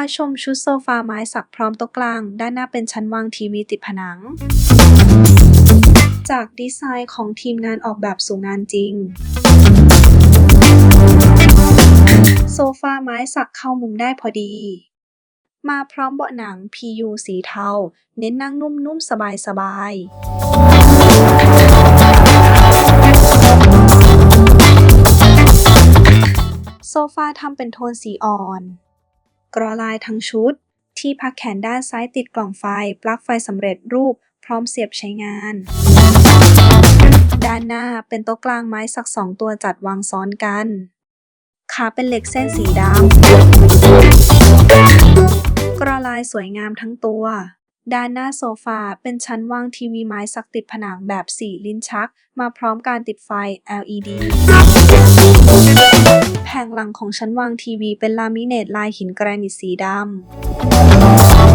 าชมชุดโซฟาไม้สักพร้อมโต๊ะกลาง ด้านหน้าเป็นชั้นวางทีวีติดผนัง จากดีไซน์ของทีมงานออกแบบสู่งานจริง โซฟาไม้สักเข้ามุมได้พอดี มาพร้อมเบาะหนัง PU สีเทา เน้นนั่งนุ่มๆ สบายๆ โซฟาทำเป็นโทนสีอ่อน กรอลายทั้งชุด ที่พักแขนด้านซ้ายติดกล่องไฟ ปลั๊กไฟสำเร็จรูป พร้อมเสียบใช้งาน ด้านหน้าเป็นโต๊ะกลางไม้สักสองตัวจัดวางซ้อนกัน ขาเป็นเหล็กเส้นสีดำกระลายสวยงามทั้งตัว ด้านหน้าโซฟาเป็นชั้นวางทีวีไม้สักติดผนังแบบสี่ลิ้นชัก มาพร้อมการติดไฟ LED ังของชั้นวางทีวีเป็นลามิเนตลายหินแกรนิตสีดำ